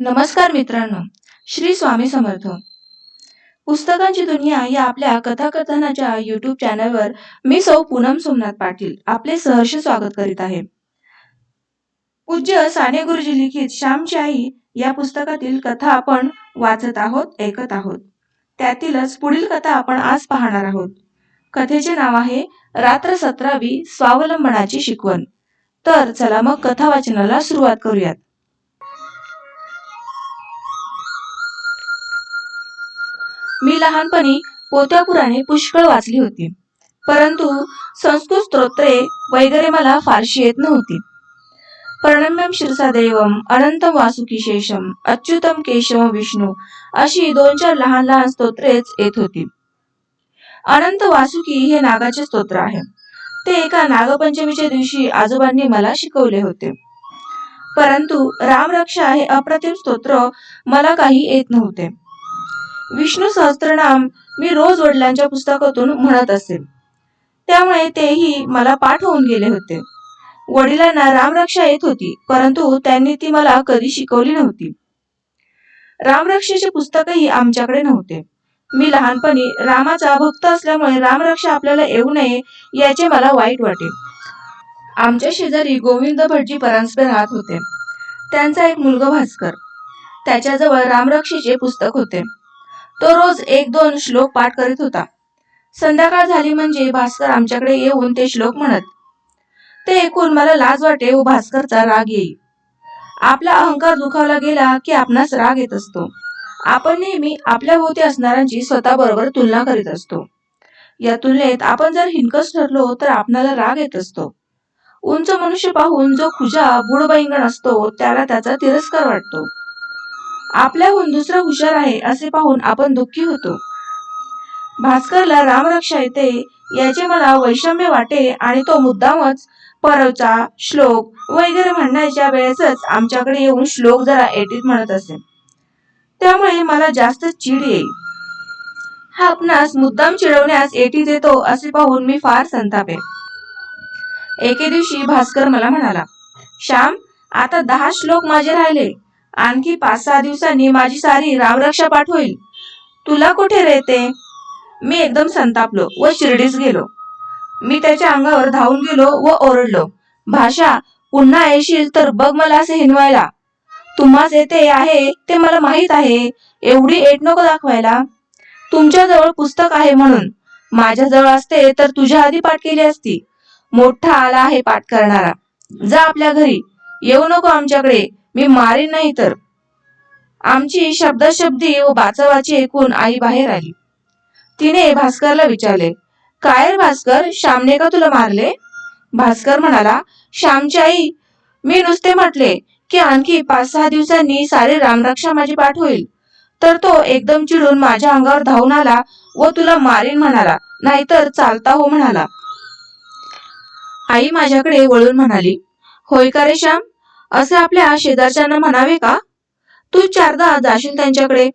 नमस्कार मित्रांनो श्री स्वामी समर्थ. पुस्तकांची दुनिया या आपल्या कथाकथनाच्या युट्यूब चॅनलवर मी सौ पूनम सोमनाथ पाटील आपले सहर्ष स्वागत करीत आहे. पूज्य साने गुरुजी लिखित श्यामची आई या पुस्तकातील कथा आपण वाचत आहोत ऐकत आहोत. त्यातीलच पुढील कथा आपण आज पाहणार आहोत. कथेचे नाव आहे रात्र सतरावी स्वावलंबनाची शिकवण. तर चला मग कथा वाचनाला सुरुवात करूयात. मी लहानपणी पोत्यापुराने पुष्कळ वाचली होती. परंतु संस्कृत स्तोत्रे वगैरे मला फारशी येत नव्हती. प्रणम्यम शिरसादैवम अनंत वासुकी शेषम अच्युतम केशव विष्णू अशी दोन चार लहान लहान स्तोत्रेच येत होती. अनंत वासुकी हे नागाचे स्तोत्र आहे. ते एका नागपंचमीच्या दिवशी आजोबांनी मला शिकवले होते. परंतु रामरक्षा हे अप्रतिम स्तोत्र मला काही येत नव्हते. विष्णू सहस्त्रनाम मी रोज वडिलांच्या पुस्तकातून म्हणत असे. त्यामुळे तेही मला पाठ होऊन गेले होते. वडिलांना रामरक्षा येत होती परंतु त्यांनी ती मला कधी शिकवली नव्हती. रामरक्षेचे पुस्तकही आमच्याकडे नव्हते. मी लहानपणी रामाचा भक्त असल्यामुळे रामरक्षा आपल्याला येऊ नये याचे मला वाईट वाटे. आमच्या शेजारी गोविंद भटजी परांजपे राहत होते. त्यांचा एक मुलगा भास्कर. त्याच्याजवळ रामरक्षेचे पुस्तक होते. तो रोज एक दोन श्लोक पाठ करीत होता. संध्याकाळ झाली म्हणजे भास्कर आमच्याकडे येऊन ते श्लोक म्हणत ते ऐकून मला लाज वाटे व भास्करचा राग येई. आपला अहंकार दुखावला गेला की आपणास राग येत असतो. आपण नेहमी आपल्या भोवती असणाऱ्यांची स्वतः बरोबर तुलना करीत असतो. या तुलनेत आपण जर हिनकस ठरलो तर आपणाला राग येत असतो. उंच मनुष्य पाहून जो खुजा बुडबैंगण असतो त्याला त्याचा तिरस्कार वाटतो. आपल्याहून दुसरा हुशार आहे असे पाहून आपण दुःखी होतो. भास्करला रामरक्षा येते याचे मला वैषम्य वाटे आणि तो मुद्दामच परवचा श्लोक वगैरे म्हणण्याच्या वेळेसच आमच्याकडे येऊन श्लोक जरा एटीत म्हणत असे. त्यामुळे मला जास्त चीड येईल. हा आपणास मुद्दाम चिडवण्यास एटी देतो असे पाहून मी फार संतापे. एके दिवशी भास्कर मला म्हणाला श्याम आता दहा श्लोक माझे राहिले. आणखी पाच सहा दिवसांनी माझी सारी रामरक्षा पाठ होईल. तुला कुठे रेते मी एकदम संतापलो व शिर्डीस गेलो. मी त्याच्या अंगावर धावून गेलो व ओरडलो. भाषा पुन्हा येशील तर बघ मला असे हिनवायला. तुम्हाच येते आहे ते मला माहीत आहे. एवढी एट नको दाखवायला. तुमच्याजवळ पुस्तक आहे म्हणून. माझ्याजवळ असते तर तुझ्या आधी पाठ केली असती. मोठा आला आहे पाठ करणारा. जा आपल्या घरी. येऊ नको आमच्याकडे. मी मारीन नाही तर. आमची शब्दशब्दी व बाचावाची ऐकून आई बाहेर आली. तिने भास्करला विचारले काय भास्कर श्यामने का तुला मारले? भास्कर म्हणाला श्यामची आई. मी नुसते म्हटले की आणखी पाच सहा दिवसांनी सारे रामरक्षा माझी पाठ होईल. तर तो एकदम चिडून माझ्या अंगावर धावून आला व तुला मारीन म्हणाला नाहीतर चालता हो म्हणाला. आई माझ्याकडे वळून म्हणाली होय का रे श्याम? असे आपल्या शेजारच्यांना म्हणावे का? तू चारदा जाशील त्यांच्याकडे.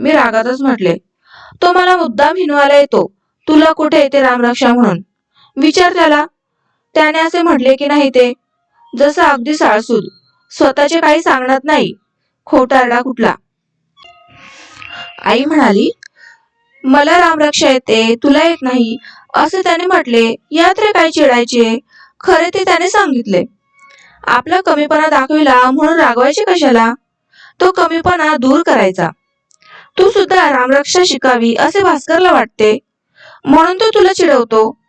मी रागातच म्हटले तो मला मुद्दाम हिनवायला येतो तुला कुठे येते रामरक्षा म्हणून? विचार त्याला. त्याने असे म्हटले की नाही ते. जसं अगदी साळसूद स्वतःचे काही सांगणार नाही. खोटारडा कुठला? आई म्हणाली मला रामरक्षा येते तुला येत नाही असे त्याने म्हटले. यात रे काय चिडायचे खरे ते त्याने सांगितले. आपला कमीपणा दाखविला म्हणून रागवायचे कशाला? तो कमीपणा दूर करायचा. तू सुद्धा रामरक्षा शिकावी असे भास्करला वाटते. म्हणून तो तुला चिडवतो.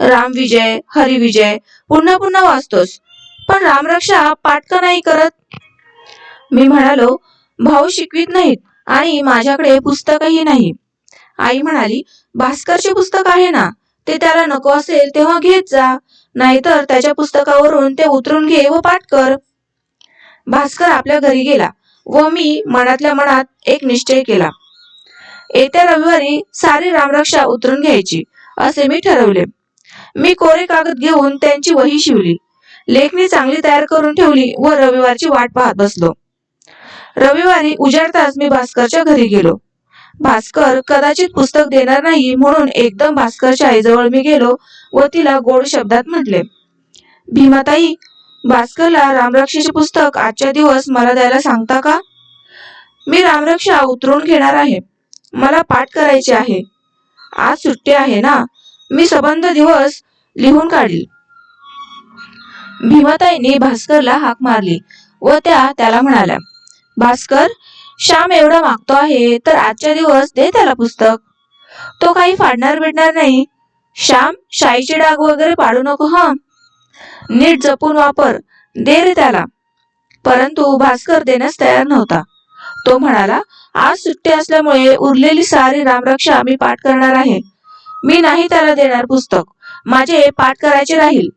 राम विजय हरिविजय पुन्हा पुन्हा वाचतोस. पण रामरक्षा पाठ का नाही करत? मी म्हणालो भाऊ शिकवीत नाहीत आणि माझ्याकडे पुस्तकही नाही. आई म्हणाली भास्करचे पुस्तक आहे ना? ते त्याला नको असेल तेव्हा घेत जा. नाहीतर त्याच्या पुस्तकावरून ते उतरून घे व पाठ कर. भास्कर आपल्या घरी गेला व मी मनातल्या मनात एक निश्चय केला. येत्या रविवारी सारी रामरक्षा उतरून घ्यायची असे मी ठरवले. मी कोरे कागद घेऊन त्यांची वही शिवली. लेखणी चांगली तयार करून ठेवली व रविवारची वाट पाहत बसलो. रविवारी उजाडताच मी भास्करच्या घरी गेलो. भास्कर कदाचित पुस्तक देणार नाही म्हणून एकदम भास्करच्या आईजवळ मी गेलो व तिला गोड शब्दात म्हटले भीमाताई भास्करला रामरक्षेचे पुस्तक आजच्या दिवस मला द्यायला सांगता का? मी रामरक्षा उतरून घेणार आहे. मला पाठ करायचे आहे. आज सुट्टी आहे ना? मी सबंध दिवस लिहून काढील. भीमाताईने भास्करला हाक मारली व त्या त्याला म्हणाल्या भास्कर श्याम एवढा मागतो आहे तर आजच्या दिवस दे त्याला पुस्तक. तो काही फाडणार बिडणार नाही. श्याम शाईचे डाग वगैरे पाडू नको हा. नीट जपून वापर. दे रे त्याला. परंतु भास्कर देण्यास तयार नव्हता. तो म्हणाला आज सुट्टी असल्यामुळे उरलेली सारी रामरक्षा मी पाठ करणार आहे. मी नाही त्याला देणार पुस्तक. माझे पाठ करायचे राहील.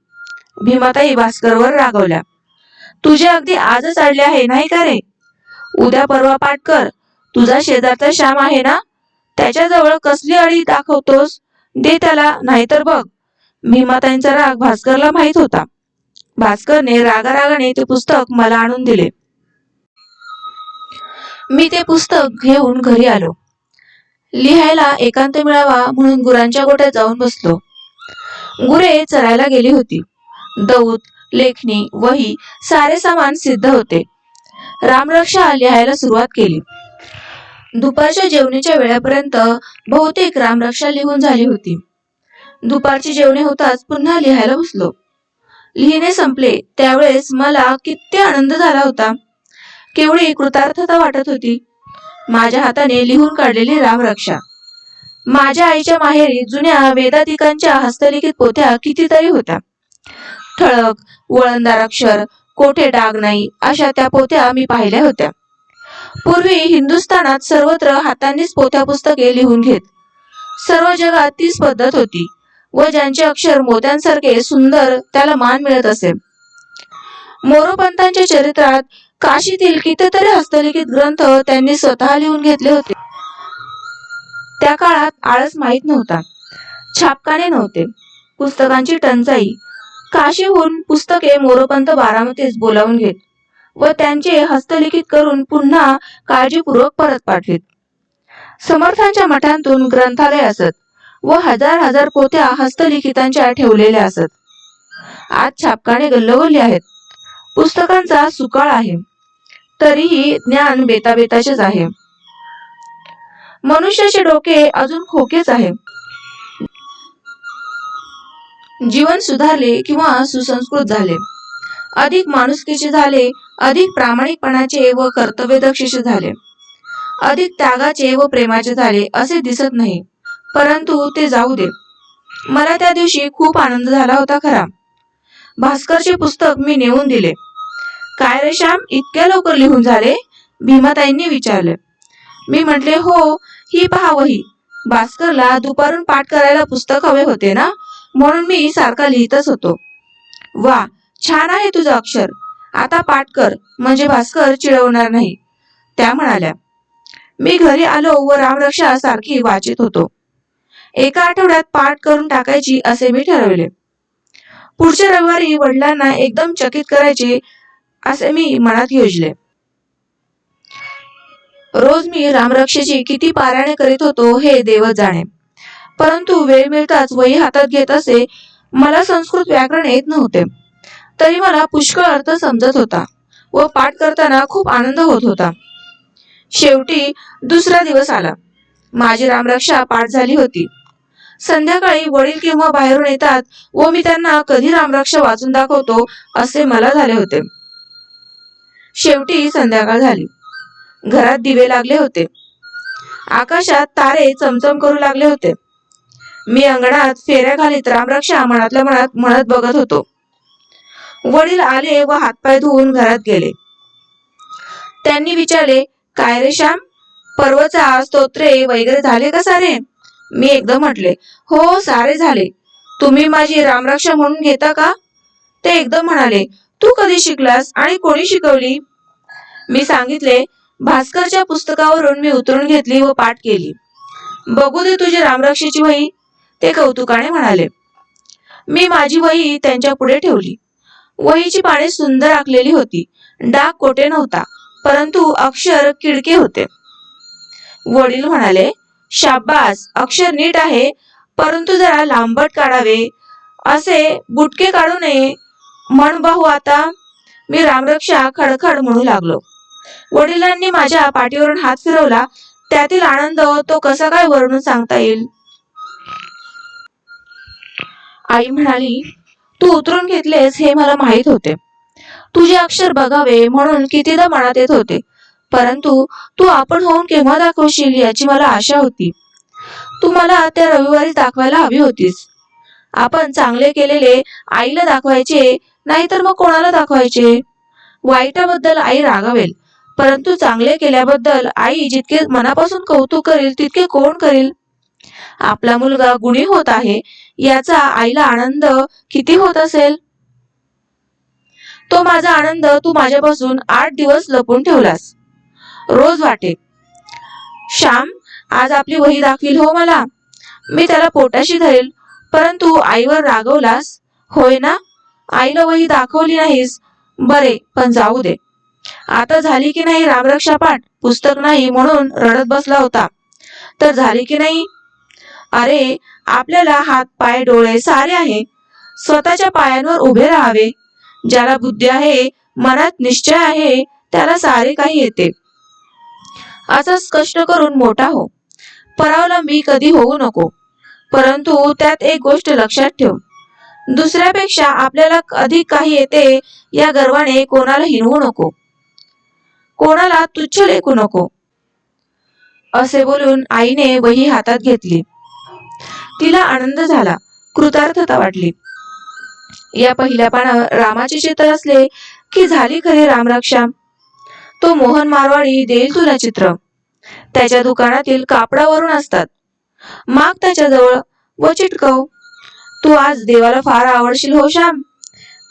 भीमाताई भास्करवर रागवल्या. तुझे अगदी आजच अडले आहे नाही का रे? उद्या परवा पाठ कर. तुझा शेजारचा श्याम आहे ना? त्याच्याजवळ कसली अडी दाखवतोस? दे त्याला नाहीतर बघ. भीमाताईंचा राग भास्करला माहीत होता. भास्करने रागारागाने ते पुस्तक मला आणून दिले. मी ते पुस्तक घेऊन घरी आलो. लिहायला एकांत मिळावा म्हणून गुरांच्या गोट्यात जाऊन बसलो. गुरे चरायला गेली होती. दौत लेखणी वही सारे सामान सिद्ध होते. रामरक्षा लिहायला सुरुवात केली. दुपारच्या जेवणीच्या वेळापर्यंत बहुतेक रामरक्षा लिहून झाली होती. दुपारची जेवणे होताच पुन्हा लिहायला बसलो. लिहिणे संपले त्यावेळेस मला किती आनंद झाला होता. केवढी कृतार्थता वाटत होती. माझ्या हाताने लिहून काढलेली रामरक्षा. माझ्या आईच्या माहेरी जुन्या वेदाधिकांच्या हस्तलिखित पोथ्या कितीतरी होत्या. ठळक वळणदार अक्षर कोठे डाग नाही अशा त्या पोत्या मी पाहिल्या होत्या. पूर्वी हिंदुस्थानात सर्वत्र हातांनीच पोथ्या पुस्तके लिहून घेत. सर्व जगात तीच पद्धत होती. व ज्यांचे अक्षर मोत्यांसारखे सुंदर त्याला मान मिळत असे. मोरोपंतांच्या चरित्रात काशीतील कितीतरी हस्तलिखित ग्रंथ त्यांनी स्वतः लिहून घेतले होते. त्या काळात आळस माहीत नव्हता. छापखाने नव्हते. पुस्तकांची टंचाई काशीहून पुस्तके मोरोपंत बारामतीस बोलावून घेत व त्यांचे हस्तलिखित करून पुन्हा काळजीपूर्वक परत पाठवीत. समर्थांच्या मठांतून ग्रंथालय असत व हजार हजार पोत्या हस्तलिखितांच्या ठेवलेल्या असत. आज छापकाने गल्लोगल्ली आहेत. पुस्तकांचा सुकाळ आहे. तरीही ज्ञान बेताबेताचेच आहे. मनुष्याचे डोके अजून खोकेच आहे. जीवन सुधारले किंवा सुसंस्कृत झाले. अधिक माणुसकीचे झाले अधिक प्रामाणिकपणाचे व कर्तव्यदक्षीचे झाले. अधिक त्यागाचे व प्रेमाचे झाले असे दिसत नाही परंतु ते जाऊ दे. मला त्या दिवशी खूप आनंद झाला होता खरा. भास्करचे पुस्तक मी नेऊन दिले. काय रे श्याम इतक्या लवकर लिहून झाले? भीमाताईंनी विचारले. मी म्हटले हो ही पहा वही भास्करला दुपारून पाठ करायला पुस्तक हवे होते ना? म्हणून मी सारखा लिहितच होतो. वा छान आहे तुझं अक्षर. आता पाठ कर म्हणजे भास्कर चिडवणार नाही. त्या म्हणाल्या. मी घरी आलो व रामरक्षा सारखी वाचित होतो. एका आठवड्यात पाठ करून टाकायची असे मी ठरवले. पुढच्या रविवारी वडिलांना एकदम चकित करायचे असे मी मनात योजले. रोज मी रामरक्षेची किती पारायणे करीत होतो हे देवच जाणे. परंतु वेळ मिळताच वही हातात घेत असे मला संस्कृत व्याकरण येत नव्हते. तरी मला पुष्कळ अर्थ समजत होता व पाठ करताना खूप आनंद होत होता. शेवटी दुसरा दिवस आला. माझी रामरक्षा पाठ झाली होती. संध्याकाळी वडील किंवा बाहेरून येतात व मी त्यांना कधी रामरक्षा वाचून दाखवतो असे मला झाले होते. शेवटी संध्याकाळ झाली. घरात दिवे लागले होते. आकाशात तारे चमचम करू लागले होते. मी अंगणात फेऱ्या घालीत रामरक्षा मनातल्या मनात म्हणत बघत होतो. वडील आले व हातपाय धुवून घरात गेले. त्यांनी विचारले काय रे श्याम? पर्वचा स्तोत्रे वगैरे झाले का सारे? मी एकदम म्हटले हो सारे झाले. तुम्ही माझी रामरक्षा म्हणून घेता का? ते एकदम म्हणाले तू कधी शिकलास आणि कोणी शिकवली? मी सांगितले भास्करच्या पुस्तकावरून मी उतरून घेतली व पाठ केली. बघू दे तुझी रामरक्षेची वही. ते कौतुकाने म्हणाले मी माझी वही त्यांच्या पुढे ठेवली. वहीची पाने सुंदर आखलेली होती. डाग कोठे नव्हता परंतु अक्षर किडके होते. वडील म्हणाले शाब्बास अक्षर नीट आहे परंतु जरा लांबट काढावे. असे बुटके काढू नये. म्हण भाऊ आता मी रामरक्षा खडखड म्हणू लागलो. वडिलांनी माझ्या पाठीवरून हात फिरवला. त्यातील आनंद तो कसा काय वरून सांगता येईल? आई म्हणाली तू उतरून घेतलेस हे मला माहीत होते. तुझे अक्षर बघावे म्हणून कितीदा मनात येत होते. परंतु तू आपण होऊन केव्हा दाखवशील याची मला आशा होती. तू मला त्या रविवारी दाखवायला हवी होतीस. आपण चांगले केलेले आईला दाखवायचे नाहीतर मग कोणाला दाखवायचे? वाईटाबद्दल आई रागावेल परंतु चांगले केल्याबद्दल आई जितके मनापासून कौतुक करेल तितके कोण करेल? आपला मुलगा गुणी होत आहे याचा आईला आनंद किती होत असेल? तो माझा आनंद तू माझ्यापासून आठ दिवस लपून ठेवलास. रोज वाटे. श्याम आज आपली वही दाखवील हो मला. मी त्याला पोटाशी धरेल परंतु आईवर रागवलास. होय ना? आईला वही दाखवली नाहीस. बरे पण जाऊ दे. आता झाली की नाही रामरक्षा पाठ पुस्तक नाही म्हणून रडत बसला होता. तर झाली की नाही? अरे आपल्याला हात पाय डोळे सारे आहे. स्वतःच्या पायांवर उभे राहावे. ज्याला बुद्धी आहे मनात निश्चय आहे त्याला सारे काही येते. असंच कष्ट करून मोठा हो. परावलंबी कधी होऊ नको. परंतु त्यात एक गोष्ट लक्षात ठेव. दुसऱ्यापेक्षा आपल्याला अधिक काही येते या गर्वाने कोणाला हिनवू नको. कोणाला तुच्छ लेखू नको. असे बोलून आईने वही हातात घेतली. तिला आनंद झाला. कृतार्थता वाटली. या पहिल्या पानावर रामाचे चित्र असले की झाली खरी रामरक्षा. तो मोहन मारवाडी देईल तुला चित्र. त्याच्या दुकानातील कापडावरून असतात. माग त्याच्याजवळ व चिटकव. तू आज देवाला फार आवडशील हो श्याम.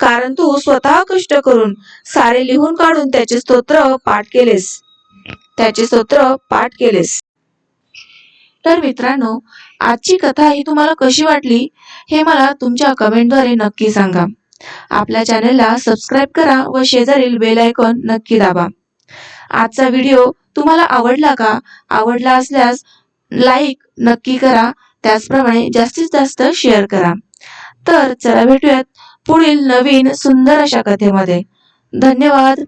कारण तू स्वतः कष्ट करून सारे लिहून काढून त्याचे स्तोत्र पाठ केलेस. त्याचे स्तोत्र पाठ केलेस. तर मित्रांनो आजची कथा ही तुम्हाला कशी वाटली हे मला तुमच्या कमेंटद्वारे नक्की सांगा. आपल्या चॅनलला सबस्क्राईब करा व शेजारील बेल आयकॉन नक्की दाबा. आजचा व्हिडिओ तुम्हाला आवडला का? आवडला असल्यास लाईक नक्की करा त्याचप्रमाणे जास्तीत जास्त शेअर करा. तर चला भेटूयात पुढील नवीन सुंदर अशा कथेमध्ये. धन्यवाद.